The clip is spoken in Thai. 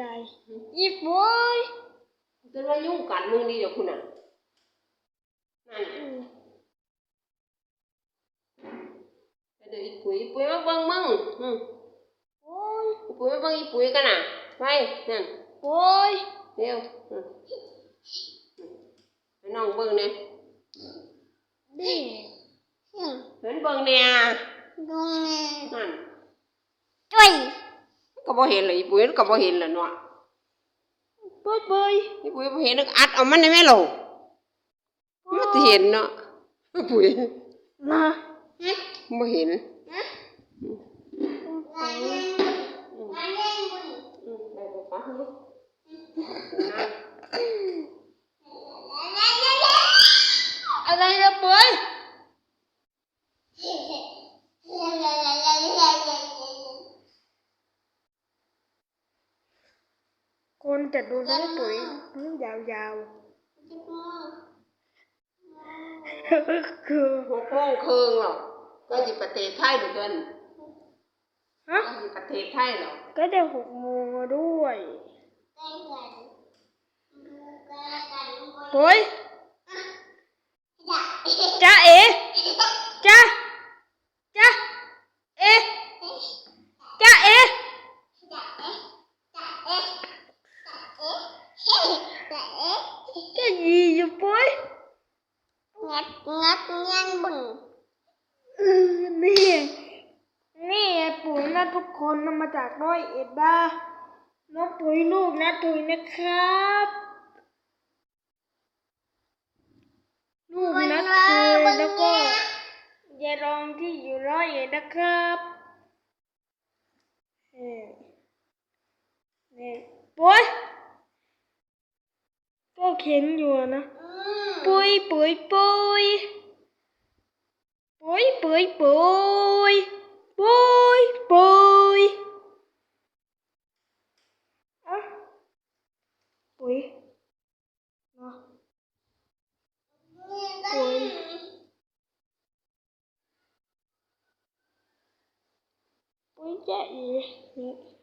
ยายอีบอยจนว่ายุ่งกัดมึงดีเดี๋ยวคุณอะนั่นอืมเดี๋ยวอีปุ๋ยอีปุ๋ยมาเบิ่งมึงอืมโอ้ยอีปุ๋ยมาเบิ่งอีปุ๋ยกันน่ะไปนั่นโอ้ยเร็วอืมให้น้องเบิ่งเนี่ยนี่เห็นเบิ่งเนี่ยดูแม่นั่นจุ้ย ก็บ่เห็นเลยอีปุ๋ยมันก็บ่เห็นแหละเนาะบอยบอยอีปุ๋ยบ่เห็นแล้วก็อัดเอามันได้ไหมล่ะมันสิเห็นเนาะอีปุ๋ยมาบ่เห็นไปอืมไปไปปะลูกนั่น อะไรนะบอย คนจะดูน้องปุ๋ยน้องยาวๆคือหกโมงครึ่งหรอกก็สิประเทศไทยดูเดินฮะก็สิประเทศไทยหรอกก็ได้หกโมงแล้วด้วยปุ๋ยจ้าเอ๋จ้าจ้าเอ๋จ้าเอ๋ จะยีอยู่ปุ๋ยงัดงัดงันบึงเออนี่นี่ไอ้ปุ๋ยนะทุกคนนะมาจากร้อยเอ็ดบ้าน้องปุ๋ยลูกนะถุยนะครับ ลูกนะถุยแล้วก็ยายรองที่อยู่ร้อยเอ็ดนะครับเออนี่ปุ๋ยก็เข็นอยู่นะปุย ปุยปุยปุยปุยปุยปุยปุยอะปุยเ